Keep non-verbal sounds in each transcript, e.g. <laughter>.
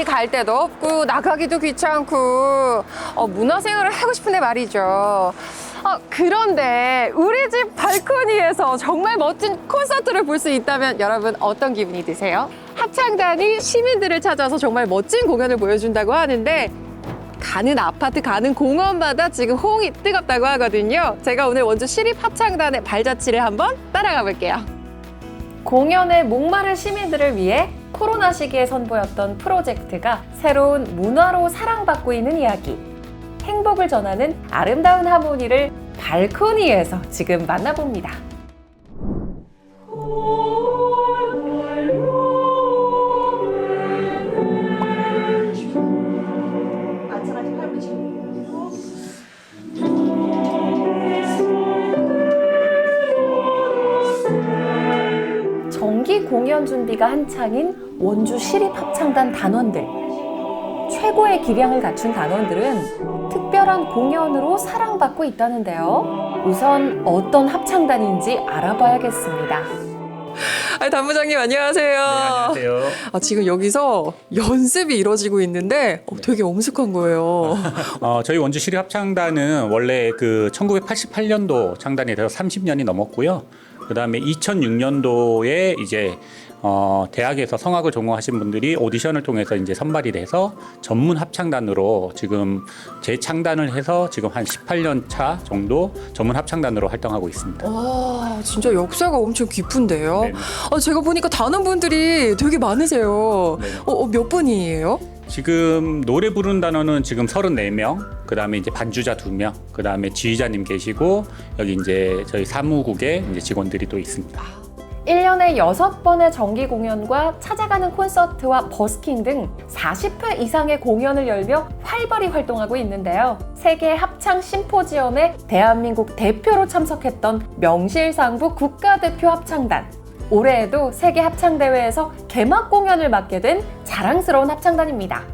어디 갈 데도 없고 나가기도 귀찮고 어, 문화생활을 하고 싶은데 말이죠. 어, 그런데 우리 집 발코니에서 정말 멋진 콘서트를 볼 수 있다면 여러분 어떤 기분이 드세요? 합창단이 시민들을 찾아서 정말 멋진 공연을 보여준다고 하는데 가는 아파트, 가는 공원마다 지금 호응이 뜨겁다고 하거든요. 제가 오늘 원주 시립 합창단의 발자취를 한번 따라가 볼게요. 공연에 목마른 시민들을 위해 코로나 시기에 선보였던 프로젝트가 새로운 문화로 사랑받고 있는 이야기. 행복을 전하는 아름다운 하모니를 발코니에서 지금 만나봅니다. 공연 준비가 한창인 원주 시립합창단 단원들. 최고의 기량을 갖춘 단원들은 특별한 공연으로 사랑받고 있다는데요. 우선 어떤 합창단인지 알아봐야겠습니다. 아, 단부장님 안녕하세요. 네, 안녕하세요. 아, 지금 여기서 연습이 이루어지고 있는데 어, 되게 엄숙한 거예요. <laughs> 어, 저희 원주 시립 합창단은 원래 그 1988년도 창단이 돼서 30년이 넘었고요. 그 다음에 2006년도에 이제 어, 대학에서 성악을 전공하신 분들이 오디션을 통해서 이제 선발이 돼서 전문 합창단으로 지금 재창단을 해서 지금 한 18년 차 정도 전문 합창단으로 활동하고 있습니다. 와, 진짜 역사가 엄청 깊은데요. 네. 아, 제가 보니까 단원분들이 되게 많으세요. 네. 어, 어, 몇 분이에요? 지금 노래 부르는 단원은 지금 34명, 그 다음에 이제 반주자 2명, 그 다음에 지휘자님 계시고, 여기 이제 저희 사무국에 이제 직원들이 또 있습니다. 1년에 6번의 정기 공연과 찾아가는 콘서트와 버스킹 등 40회 이상의 공연을 열며 활발히 활동하고 있는데요. 세계 합창 심포지엄에 대한민국 대표로 참석했던 명실상부 국가대표 합창단. 올해에도 세계 합창대회에서 개막 공연을 맡게 된 자랑스러운 합창단입니다.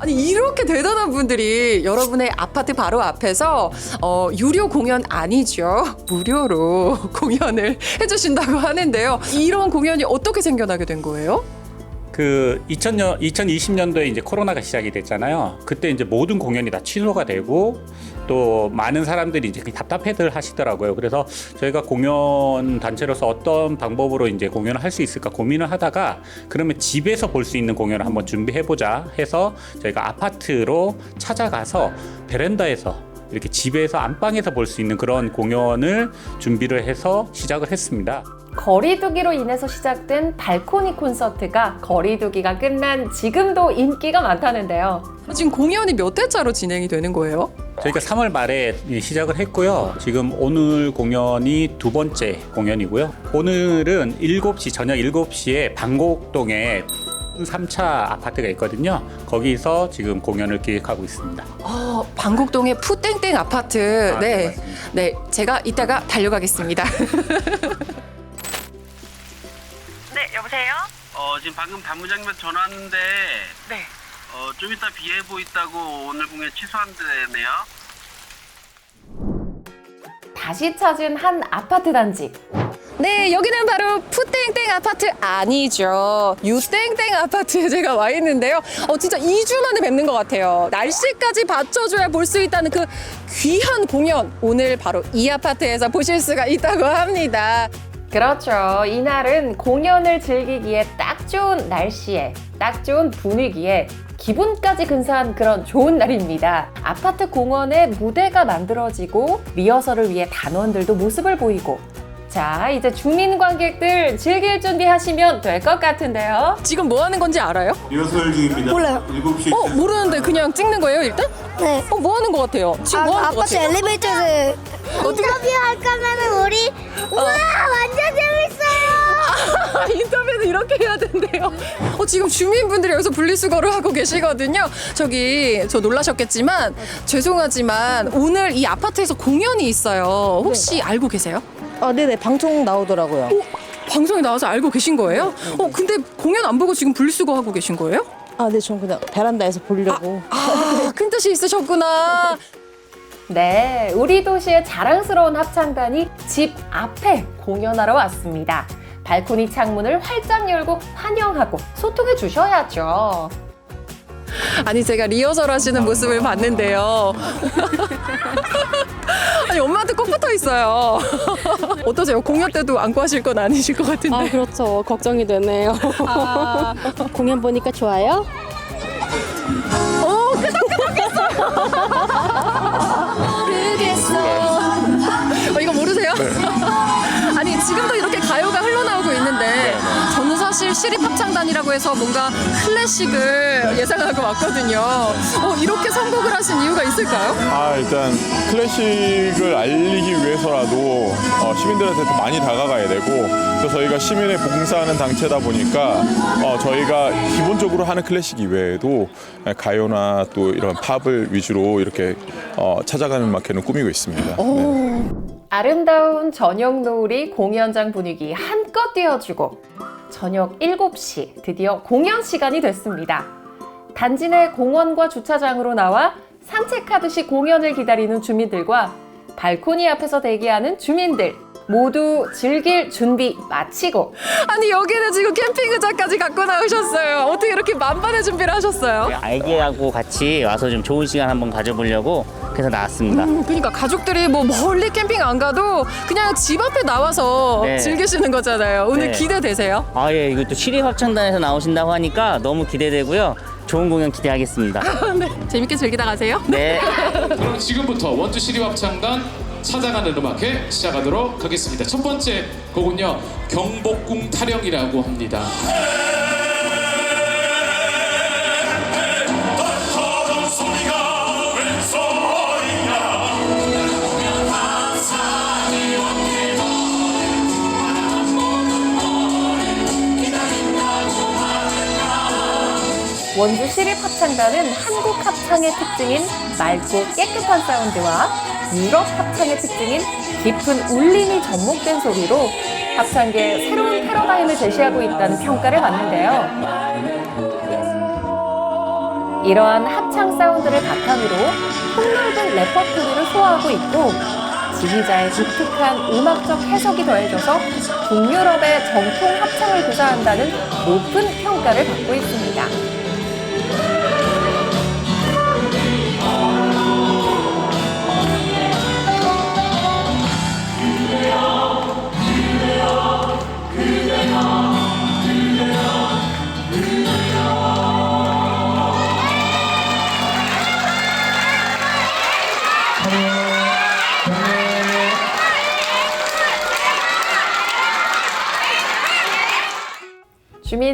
아니 이렇게 대단한 분들이 여러분의 아파트 바로 앞에서 어, 유료 공연 아니죠 무료로 <laughs> 공연을 해주신다고 하는데요 이런 공연이 어떻게 생겨나게 된 거예요? 그 2000년, 2020년도에 이제 코로나가 시작이 됐잖아요. 그때 이제 모든 공연이 다 취소가 되고 또 많은 사람들이 이제 답답해들 하시더라고요. 그래서 저희가 공연 단체로서 어떤 방법으로 이제 공연을 할 수 있을까 고민을 하다가 그러면 집에서 볼 수 있는 공연을 한번 준비해 보자 해서 저희가 아파트로 찾아가서 베란다에서 이렇게 집에서 안방에서 볼 수 있는 그런 공연을 준비를 해서 시작을 했습니다. 거리두기로 인해서 시작된 발코니 콘서트가 거리두기가 끝난 지금도 인기가 많다는데요 지금 공연이 몇 회차로 진행이 되는 거예요? 저희가 3월 말에 시작을 했고요. 지금 오늘 공연이 두 번째 공연이고요. 오늘은 7시, 저녁 7시에 방곡동에 3차 아파트가 있거든요. 거기서 지금 공연을 기획하고 있습니다. 어, 방곡동의 푸땡땡 아파트 아, 네. 맞습니다. 네, 제가 이따가 달려가겠습니다 <laughs> 네, 여보세요? 어, 지금 방금 단무장님한테 전화 왔는데, 네. 어, 좀 이따 비 예보 있다고 오늘 공연 취소한대네요. 다시 찾은 한 아파트 단지. 네, 여기는 바로 푸땡땡 아파트 아니죠. 유땡땡 아파트에 제가 와 있는데요. 어, 진짜 2주 만에 뵙는 것 같아요. 날씨까지 받쳐줘야 볼 수 있다는 그 귀한 공연. 오늘 바로 이 아파트에서 보실 수가 있다고 합니다. 그렇죠. 이날은 공연을 즐기기에 딱 좋은 날씨에, 딱 좋은 분위기에 기분까지 근사한 그런 좋은 날입니다. 아파트 공원에 무대가 만들어지고 리허설을 위해 단원들도 모습을 보이고 자, 이제 주민 관객들 즐길 준비하시면 될 것 같은데요. 지금 뭐 하는 건지 알아요? 리허설 중입니다. 몰라요. 7시 어, 모르는데 그냥 찍는 거예요, 일단? 네. 어, 뭐 하는 것 같아요? 지금 아, 뭐 하는 것 아파트 같아요? 엘리베이터에서 인터뷰 할 거면은 우리 우와 완전 재밌어요. <laughs> 인터뷰는 이렇게 해야 된대요. 어, 지금 주민분들이 여기서 분리수거를 하고 계시거든요. 저기 저 놀라셨겠지만 죄송하지만 오늘 이 아파트에서 공연이 있어요. 혹시 알고 계세요? 아, 네네. 방송 나오더라고요. 방송에 나와서 알고 계신 거예요? 어, 근데 공연 안 보고 지금 분리수거 하고 계신 거예요? 아, 네. 전 그냥 베란다에서 보려고. 아, 큰 뜻이 있으셨구나. 네, 우리 도시의 자랑스러운 합창단이 집 앞에 공연하러 왔습니다. 발코니 창문을 활짝 열고 환영하고 소통해 주셔야죠. 아니 제가 리허설 하시는 모습을 봤는데요. <laughs> <laughs> 아니 엄마한테 꼭 붙어 있어요. <laughs> 어떠세요? 공연 때도 안고 하실 건 아니실 것 같은데. 아 그렇죠 걱정이 되네요 아, <laughs> 공연 보니까 좋아요? 사실 시립 합창단이라고 해서 뭔가 클래식을 예상하고 왔거든요. 어, 이렇게 선곡을 하신 이유가 있을까요? 아 일단 클래식을 알리기 위해서라도 어, 시민들한테 더 많이 다가가야 되고 또 저희가 시민에 봉사하는 단체다 보니까 어, 저희가 기본적으로 하는 클래식 이외에도 가요나 또 이런 팝을 위주로 이렇게 어, 찾아가는 음악회는 꾸미고 있습니다. 네. 아름다운 저녁 노을이 공연장 분위기 한껏 띄워주고 저녁 7시 드디어 공연 시간이 됐습니다. 단지 내 공원과 주차장으로 나와 산책하듯이 공연을 기다리는 주민들과 발코니 앞에서 대기하는 주민들 모두 즐길 준비 마치고 아니 여기는 지금 캠핑 의자까지 갖고 나오셨어요. 어떻게 이렇게 만반의 준비를 하셨어요? 아이들하고 같이 와서 좀 좋은 시간 한번 가져보려고 그래서 나왔습니다. 음, 그러니까 가족들이 뭐 멀리 캠핑 안 가도 그냥 집 앞에 나와서 네. 즐기시는 거잖아요. 오늘 네. 기대되세요? 아, 예, 이거 또 시립 합창단에서 나오신다고 하니까 너무 기대되고요. 좋은 공연 기대하겠습니다. <laughs> 재밌게 즐기다 가세요. 네. 그럼 지금부터 원주 시립합창단 찾아가는 음악회 시작하도록 하겠습니다. 첫 번째 곡은요 경복궁 타령이라고 합니다. 원주 시립합창단은 한국 합창의 특징인 맑고 깨끗한 사운드와 유럽 합창의 특징인 깊은 울림이 접목된 소리로 합창계의 새로운 패러다임을 제시하고 있다는 평가를 받는데요. 이러한 합창 사운드를 바탕으로 폭넓은 레퍼토리를 소화하고 있고 지휘자의 독특한 음악적 해석이 더해져서 북유럽의 정통 합창을 구사한다는 높은 평가를 받고 있습니다. Thank you.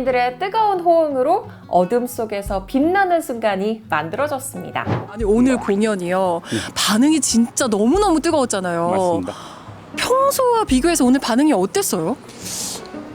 주민들의 뜨거운 호응으로 어둠 속에서 빛나는 순간이 만들어졌습니다. 아니 오늘 공연이요 반응이 진짜 너무 너무 뜨거웠잖아요. 맞습니다. 평소와 비교해서 오늘 반응이 어땠어요?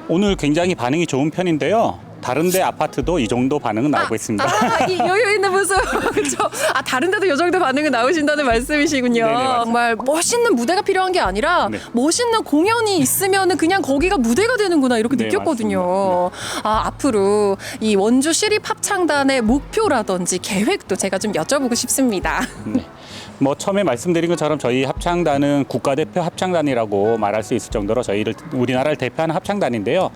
오늘 굉장히 반응이 좋은 편인데요. 다른데 아파트도 이 정도 반응은 나오고 있습니다. 아, 이 여유 있는 모습 <laughs> 그렇죠. 아 다른 데도 이 정도 반응은 나오신다는 말씀이시군요. 네네, 맞습니다. 정말 멋있는 무대가 필요한 게 아니라 네. 멋있는 공연이 있으면은 그냥 거기가 무대가 되는구나 이렇게 네, 느꼈거든요. 아 앞으로 이 원주 시립 합창단의 목표라든지 계획도 제가 좀 여쭤보고 싶습니다. 네. <laughs> 뭐 처음에 말씀드린 것처럼 저희 합창단은 국가대표 합창단이라고 말할 수 있을 정도로 저희를 우리나라를 대표하는 합창단인데요.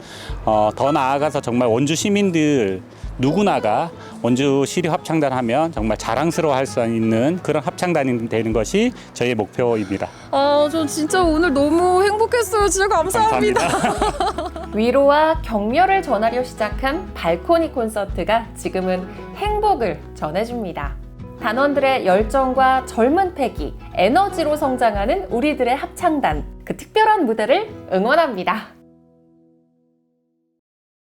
어, 더 나아가서 정말 원주 시민들 누구나가 원주 시립 합창단 하면 정말 자랑스러워 할 수 있는 그런 합창단이 되는 것이 저희의 목표입니다. 아, 저 진짜 오늘 너무 행복했어요. 진짜 감사합니다. <laughs> 위로와 격려를 전하려 시작한 발코니 콘서트가 지금은 행복을 전해줍니다. 단원들의 열정과 젊은 패기, 에너지로 성장하는 우리들의 합창단, 그 특별한 무대를 응원합니다.